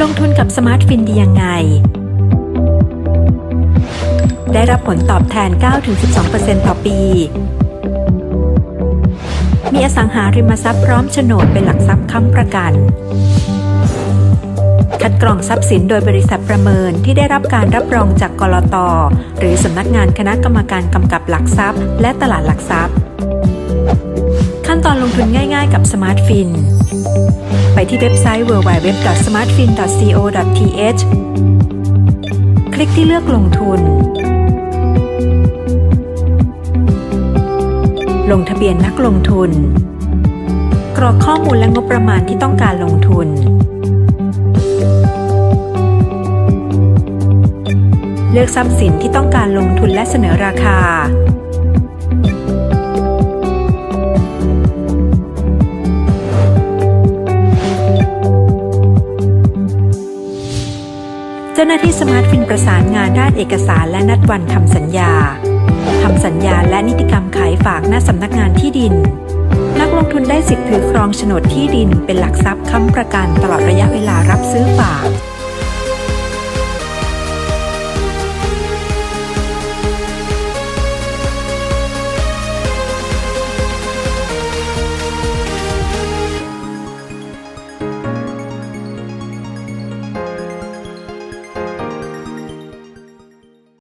ลงทุนกับสมาร์ทฟินดียังไง ได้รับผลตอบแทน 9-12%ต่อปี มีอสังหาริมทรัพย์พร้อมโฉนดเป็นหลักทรัพย์ค้ำประกัน คัดกรองทรัพย์สินโดยบริษัทประเมินที่ได้รับการรับรองจากกลตหรือสำนักงานคณะกรรมการกำกับหลักทรัพย์ และตลาดหลักทรัพย์ ขั้นตอนลงทุนง่ายๆกับสมาร์ทฟินไปที่เว็บไซต์ www.smartfin.co.th คลิกที่เลือกลงทุน ลงทะเบียนนักลงทุน กรอกข้อมูลและงบประมาณที่ต้องการลงทุน เลือกทรัพย์สินที่ต้องการลงทุนและเสนอราคา จ้าหน้าที่สมาร์ทฟินประสานงานด้านเอกสารและนัดวันทำสัญญาทำสัญญาและนิติกรรมขายฝากหน้าสำนักงานที่ดิน นักลงทุนได้สิทธิ์ถือครองโฉนดที่ดินเป็นหลักทรัพย์ค้ำประกันตลอดระยะเวลารับซื้อฝาก